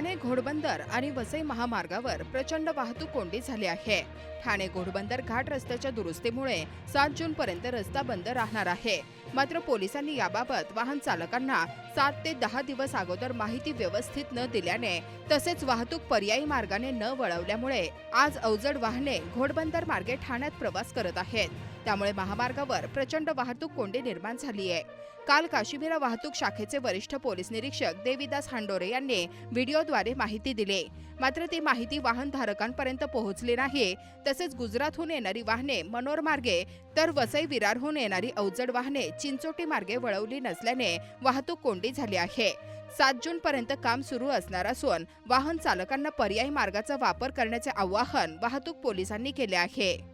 ठाणे घोडबंदर आणि वसई महामार्गावर प्रचंड वाहतूक कोंडी झाली आहे. ठाणे घोडबंदर घाट रस्त्याच्या दुरुस्तीमुळे सात जून पर्यंत रस्ता बंद राहणार आहे. मात्र पोलिसांनी याबाबत वाहन चालकांना सात ते दहा दिवस अगोदर माहिती व्यवस्थित न दिल्याने तसेच वाहतूक पर्यायी मार्गाने न वळवल्यामुळे आज अवजड वाहने घोडबंदर मार्गे ठाण्यात प्रवास करत आहेत. त्यामुळे महामार्गावर प्रचंड वाहतूक कोंडी निर्माण झाली आहे. काल काशीबिरा वाहतूक शाखेचे वरिष्ठ पोलीस निरीक्षक देविदास हांडोरे यांनी व्हिडिओद्वारे माहिती दिली. मात्र ती माहिती वाहनधारकांपर्यंत पोहोचली नाही तसेच गुजरातहून येणारी वाहने मनोर मार्गे तर वसई विरारहून येणारी अवजड वाहने चिंचोटी मार्गे वळवली नसल्याने वाहतूक कोंडी झाली आहे. सात जून पर्यंत काम सुरू असणार असून वाहन चालकांना पर्यायी मार्गाचा वापर करण्याचे आवाहन वाहतूक पोलिसांनी केले आहे.